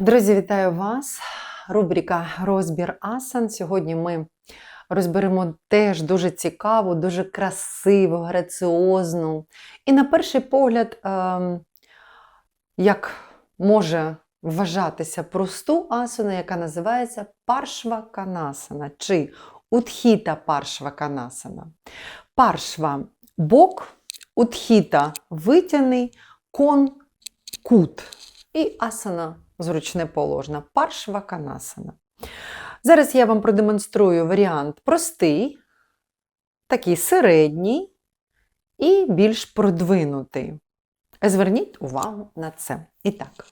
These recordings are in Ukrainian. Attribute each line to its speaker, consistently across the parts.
Speaker 1: Друзі, вітаю вас! Рубрика Розбір асан. Сьогодні ми розберемо теж дуже цікаву, дуже красиву, граціозну. І на перший погляд, ем, як може вважатися просту асану, яка називається паршва канасана чи утхіта паршва канасана. Паршва бок, утхіта витяний, кон кут. І асана зручне положення. Паршва канасана. Зараз я вам продемонструю варіант простий, такий середній і більш продвинутий. Зверніть увагу на це. І так.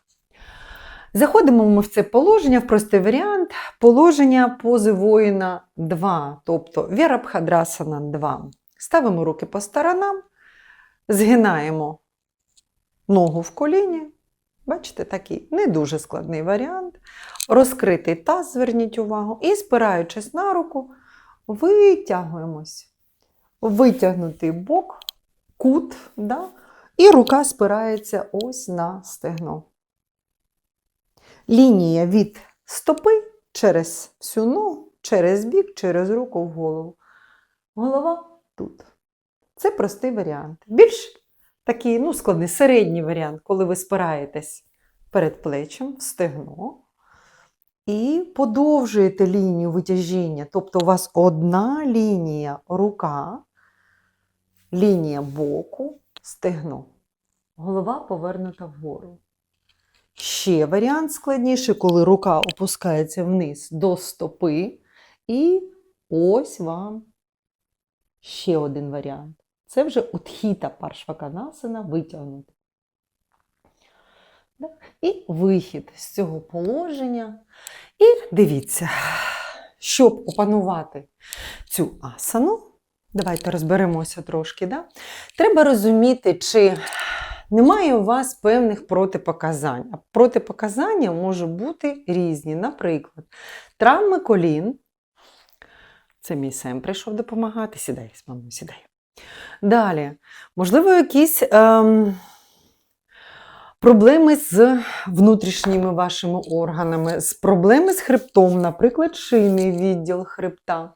Speaker 1: Заходимо ми в це положення, в простий варіант. Положення пози воїна 2, тобто Вірабхадрасана 2. Ставимо руки по сторонам, згинаємо ногу в коліні. Бачите, такий не дуже складний варіант. Розкритий таз, зверніть увагу, і, спираючись на руку, витягуємось. Витягнутий бок, кут, да? і рука спирається ось на стегно. Лінія від стопи через всю ногу, через бік, через руку в голову. Голова тут. Це простий варіант. Більш такий ну, складний середній варіант, коли ви спираєтесь перед плечем в стегно і подовжуєте лінію витяжіння. Тобто у вас одна лінія рука, лінія боку, стегно. Голова повернута вгору. Ще варіант складніший, коли рука опускається вниз до стопи. І ось вам ще один варіант. Це вже утхіта паршваканасана витягнути. І вихід з цього положення. І дивіться, щоб опанувати цю асану, давайте розберемося трошки. Да? Треба розуміти, чи немає у вас певних протипоказань. А протипоказання можуть бути різні. Наприклад, травми колін. Це мій Сем прийшов допомагати. Сідай, мамою, сідай. Далі, можливо, якісь ем, проблеми з внутрішніми вашими органами, з проблеми з хребтом, наприклад, шийний відділ хребта,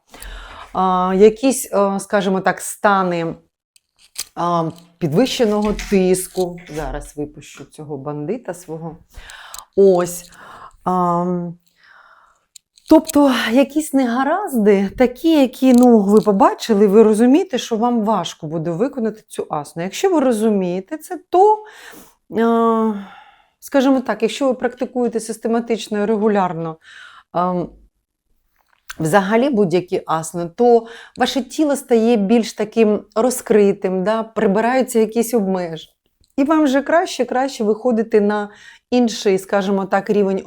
Speaker 1: а, якісь, а, скажімо так, стани підвищеного тиску. Зараз випущу цього бандита свого. Ось. А, Тобто якісь негаразди, такі, які ну, ви побачили, ви розумієте, що вам важко буде виконати цю асну. Якщо ви розумієте це, то, е, скажімо так, якщо ви практикуєте систематично і регулярно е, взагалі будь-які асни, то ваше тіло стає більш таким розкритим, да? прибираються якісь обмеження. І вам вже краще краще виходити на інший, скажімо так, рівень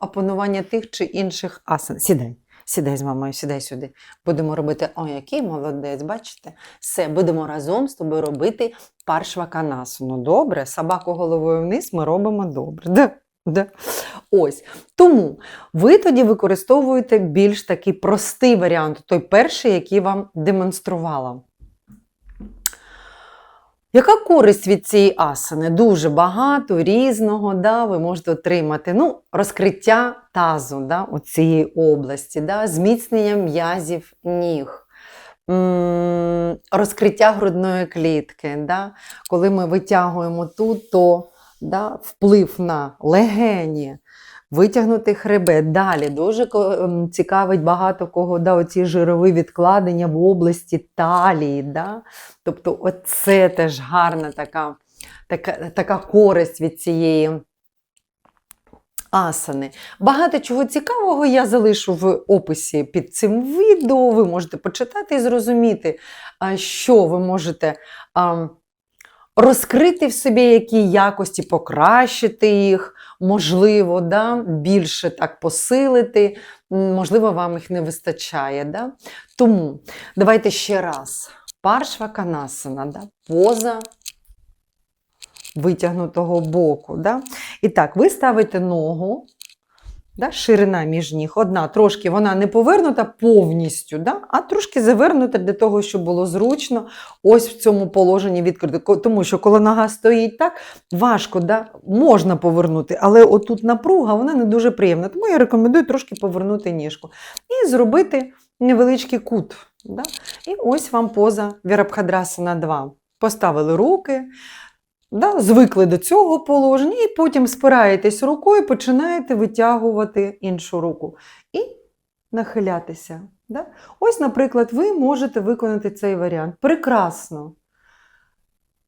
Speaker 1: опанування тих чи інших асан. Сідай, сідай з мамою, сідай сюди. Будемо робити, о, який молодець, бачите? Все, будемо разом з тобою робити паршваканасану. Добре, собаку головою вниз ми робимо добре. Да? Да. Ось. Тому ви тоді використовуєте більш такий простий варіант, той перший, який вам демонструвала. Яка користь від цієї асани? Дуже багато різного, да, ви можете отримати ну, розкриття тазу да, у цієї області, да, зміцнення м'язів ніг, розкриття грудної клітки. Да. Коли ми витягуємо тут, то да, вплив на легені, витягнути хребет. Далі дуже ем, цікавить багато кого да, оці жирові відкладення в області талії. Да. Тобто, оце теж гарна така, така, така користь від цієї асани. Багато чого цікавого я залишу в описі під цим відео. Ви можете почитати і зрозуміти, що ви можете розкрити в собі, які якості, покращити їх, можливо, да, більше так посилити. Можливо, вам їх не вистачає. Да? Тому давайте ще раз. Паршва канасана, да? поза витягнутого боку. Да? І так, ви ставите ногу Да, ширина між ніг. Одна трошки вона не повернута повністю, да, а трошки завернута для того, щоб було зручно ось в цьому положенні відкрити. Тому що коли нога стоїть так, важко, да, можна повернути, але отут напруга вона не дуже приємна. Тому я рекомендую трошки повернути ніжку і зробити невеличкий кут. Да. І ось вам поза Вірабхадрасана 2. Поставили руки, да, звикли до цього положення, і потім спираєтесь рукою, починаєте витягувати іншу руку і нахилятися. Да? Ось, наприклад, ви можете виконати цей варіант. Прекрасно.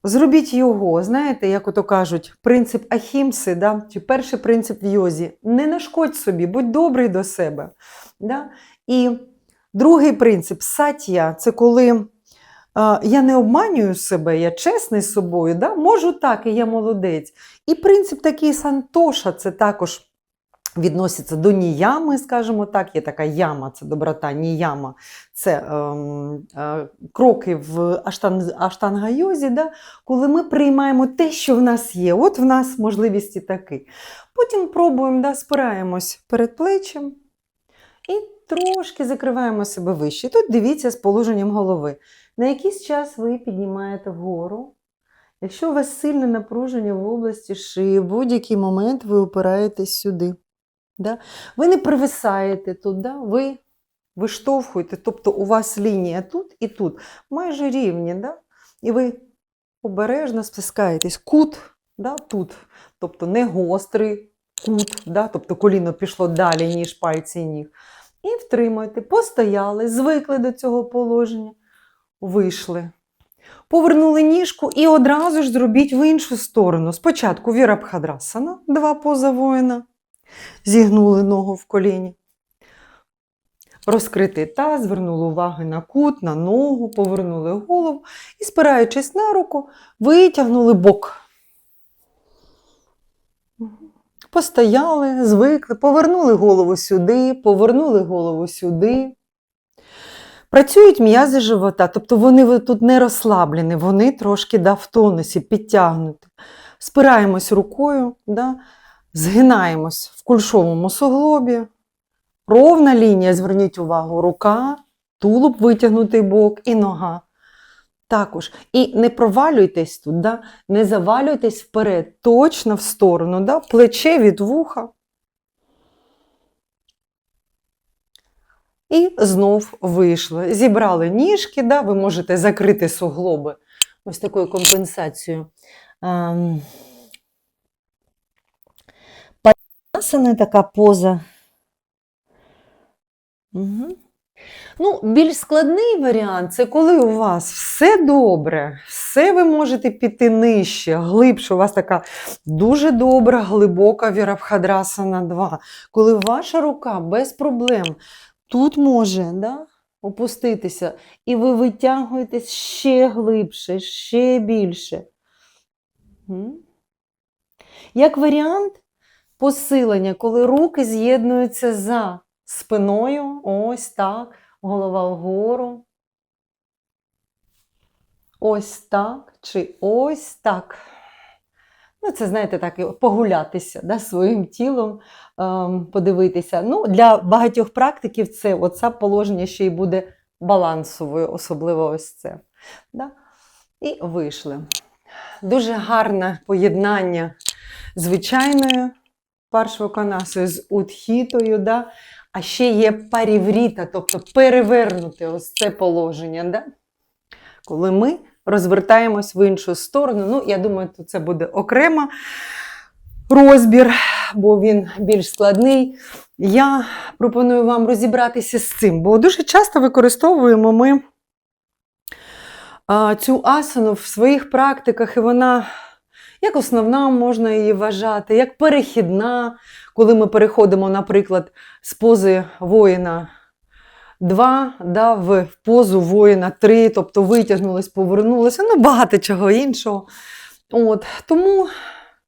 Speaker 1: Зробіть його, знаєте, як ото кажуть, принцип ахімси, да? чи перший принцип в йозі. Не нашкодь собі, будь добрий до себе. Да? І другий принцип сатія це коли я не обманюю себе, я чесний з собою, да? можу так, і я молодець. І принцип такий сантоша це також відноситься до ніями, скажімо так. Є така яма, це доброта, ніяма. Це ем, е, кроки в аштан, аштанга-йозі, да? коли ми приймаємо те, що в нас є. От в нас можливість і таки. Потім пробуємо, да, спираємось перед плечем і трошки закриваємо себе вище. Тут дивіться з положенням голови. На якийсь час ви піднімаєте вгору. Якщо у вас сильне напруження в області шиї, в будь-який момент ви опираєтесь сюди. Да? Ви не привисаєте тут, да? ви виштовхуєте, тобто у вас лінія тут і тут, майже рівні. Да? І ви обережно стискаєтесь. Кут да? тут, тобто не гострий кут, да? тобто коліно пішло далі, ніж пальці ніг. І втримуєте, постояли, звикли до цього положення, вийшли. Повернули ніжку і одразу ж зробіть в іншу сторону. Спочатку Вірабхадрасана, два поза воїна. Зігнули ногу в коліні. Розкритий таз, звернули увагу на кут, на ногу, повернули голову і, спираючись на руку, витягнули бок. Постояли, звикли, повернули голову сюди, повернули голову сюди. Працюють м'язи живота, тобто вони тут не розслаблені, вони трошки да, в тонусі, підтягнуті. Спираємось рукою, да, згинаємось в кульшовому суглобі. Ровна лінія, зверніть увагу, рука, тулуб витягнутий бок і нога. Також. І не провалюйтесь тут, да? не завалюйтесь вперед, точно в сторону, да? плече від вуха. І знов вийшли. Зібрали ніжки, да? ви можете закрити суглоби ось такою компенсацією. Ем, Падасана така поза. Угу. Ну, більш складний варіант це коли у вас все добре, все ви можете піти нижче, глибше. У вас така дуже добра, глибока вірабхадрасана 2. Коли ваша рука без проблем тут може да, опуститися, і ви витягуєтесь ще глибше, ще більше. Як варіант посилення, коли руки з'єднуються за спиною, ось так, голова вгору. Ось так, чи ось так. Ну, це, знаєте, так, погулятися да, своїм тілом, ем, подивитися. Ну, Для багатьох практиків це оце положення ще й буде балансовою, особливо ось це. Да? І вийшли. Дуже гарне поєднання звичайною паршвоканасою з утхітою. Да? А ще є парівріта, тобто перевернути ось це положення. Да? Коли ми розвертаємось в іншу сторону. Ну, я думаю, тут це буде окремо розбір, бо він більш складний. Я пропоную вам розібратися з цим, бо дуже часто використовуємо ми цю асану в своїх практиках, і вона як основна можна її вважати, як перехідна, коли ми переходимо, наприклад, з пози воїна 2 да, в позу воїна 3, тобто витягнулись, повернулися, ну багато чого іншого. От, Тому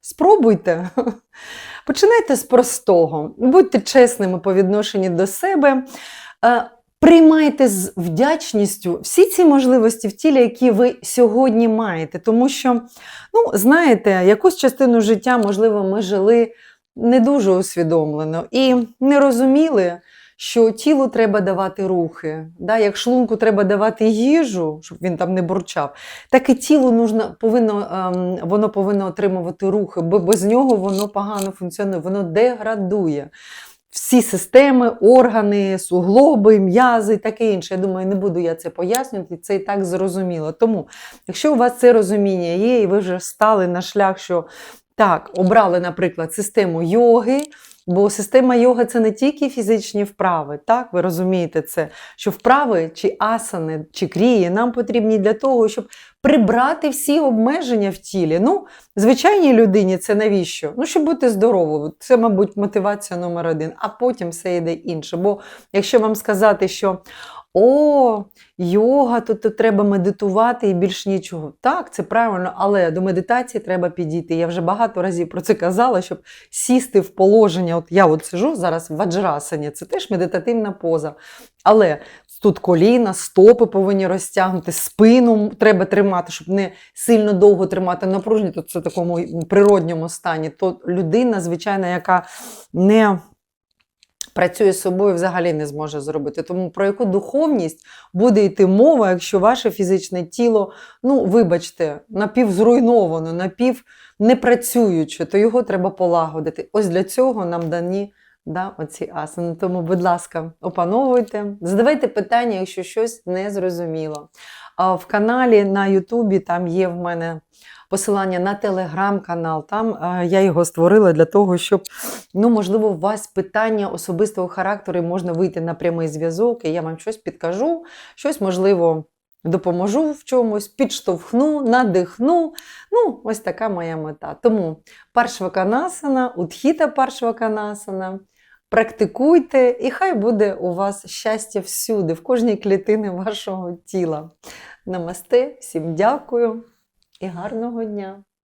Speaker 1: спробуйте. Починайте з простого, будьте чесними по відношенню до себе. Е, Приймайте з вдячністю всі ці можливості в тілі, які ви сьогодні маєте. Тому що, ну, знаєте, якусь частину життя, можливо, ми жили не дуже усвідомлено і не розуміли, що тілу треба давати рухи. Да? Як шлунку треба давати їжу, щоб він там не бурчав, так і тілу нужно, повинно, ем, воно повинно отримувати рухи, бо без нього воно погано функціонує, воно деградує. Всі системи, органи, суглоби, м'язи таке інше. Я думаю, не буду я це пояснювати, це і так зрозуміло. Тому, якщо у вас це розуміння є, і ви вже стали на шлях, що так, обрали, наприклад, систему йоги, бо система йоги це не тільки фізичні вправи, так, ви розумієте це, що вправи чи асани, чи крії нам потрібні для того, щоб прибрати всі обмеження в тілі. Ну, звичайній людині це навіщо? Ну, щоб бути здоровою. Це, мабуть, мотивація номер один, а потім все йде інше. Бо якщо вам сказати, що о, йога, то, то треба медитувати і більш нічого. Так, це правильно, але до медитації треба підійти. Я вже багато разів про це казала, щоб сісти в положення. От я от сижу зараз в ваджрасані, це теж медитативна поза. Але тут коліна, стопи повинні розтягнути, спину треба тримати, щоб не сильно довго тримати напруження, то це в такому природньому стані. То людина, звичайно, яка не працює з собою, взагалі не зможе зробити. Тому про яку духовність буде йти мова, якщо ваше фізичне тіло, ну, вибачте, напівзруйновано, напів непрацююче, то його треба полагодити. Ось для цього нам дані да, оці асани. Тому, будь ласка, опановуйте, задавайте питання, якщо щось не зрозуміло. В каналі на Ютубі там є в мене посилання на телеграм-канал. Там е, я його створила для того, щоб, ну, можливо, у вас питання особистого характеру і можна вийти на прямий зв'язок, і я вам щось підкажу, щось, можливо, допоможу в чомусь, підштовхну, надихну. Ну, ось така моя мета. Тому паршваканасана, утхіта паршваканасана. Практикуйте, і хай буде у вас щастя всюди, в кожній клітині вашого тіла. Намасте, всім дякую і гарного дня!